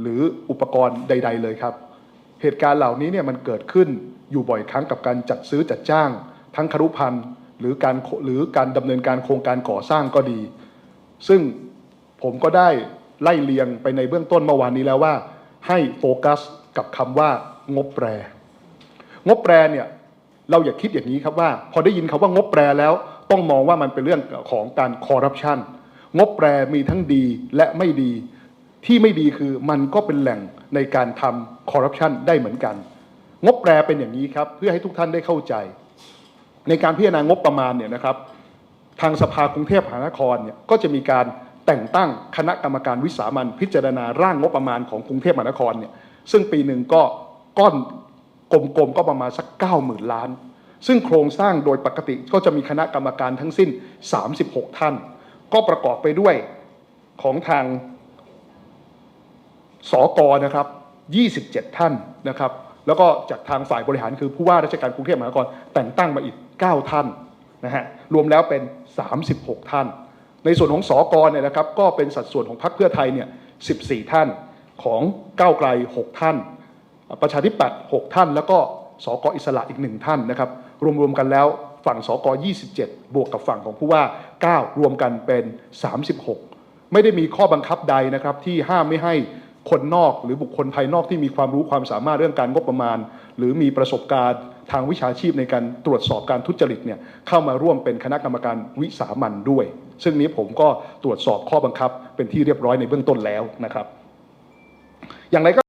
หรืออุปกรณ์ใด ๆ เลยครับ เหตุการณ์เหล่านี้เนี่ยมันเกิดขึ้นอยู่บ่อยครั้งกับการจัดซื้อจัดจ้าง ทั้งครุพันธ์หรือการหรือการดำเนินการโครงการก่อสร้างก็ดี ซึ่งผมก็ได้ไล่เลียงไปในเบื้องต้นเมื่อวานนี้แล้วว่า ให้โฟกัสกับคำว่างบแปร งบแปรเนี่ยเราอย่าคิดอย่างนี้ครับว่า พอได้ยินคำว่างบแปรแล้ว ต้องมองว่ามันเป็นเรื่องของการคอร์รัปชันงบแปรมีทั้งดีและไม่ดี ที่ไม่ดีคือมันก็เป็นแหล่งในการทำคอร์รัปชันได้เหมือนกัน งบแปรเป็นอย่างนี้ครับ เพื่อให้ทุกท่านได้เข้าใจ ในการพิจารณางบประมาณเนี่ยนะครับ ทางสภากรุงเทพมหานครเนี่ยก็จะมีการแต่งตั้งคณะกรรมการวิสามันพิจารณาร่างงบประมาณของกรุงเทพมหานครเนี่ยซึ่งปีหนึ่งก็ก้อนกลมๆก็ประมาณสัก 9 0,000 ล้าน ซึ่งโครงสร้างโดยปกติก็จะมีคณะกรรมการทั้งสิ้น 36 ท่าน ก็ประกอบไปด้วยของทาง สกนะครับ 27 ท่านนะครับ แล้วก็จากทางฝ่ายบริหารคือผู้ว่าราชการกรุงเทพมหานครแต่งตั้งมาอีก 9 ท่านนะฮะรวมแล้วเป็น 36 ท่าน ในส่วนของสกเนี่ยนะครับ ก็เป็นสัดส่วนของพรรคเพื่อไทยเนี่ย 14 ท่านของก้าวไกล 6 ท่าน ประชาธิปัตย์6ท่าน แล้วก็สกอิสระอีก 1 ท่านนะครับรวมๆกันแล้วฝั่งสก27 บวกกับฝั่งของผู้ว่า 9 รวมกันเป็น 36 ไม่ได้มีข้อบังคับใดนะครับที่ห้ามไม่ให้ คนนอกหรือบุคคลภายนอกที่มีความรู้ความสามารถเรื่องการงบประมาณ หรือมีประสบการณ์ทางวิชาชีพในการตรวจสอบการทุจริตเนี่ยเข้ามาร่วมเป็นคณะกรรมการวิสามันด้วย ซึ่งนี้ผมก็ตรวจสอบข้อบังคับเป็นที่เรียบร้อยในเบื้องต้นแล้วนะครับ อย่างไรก็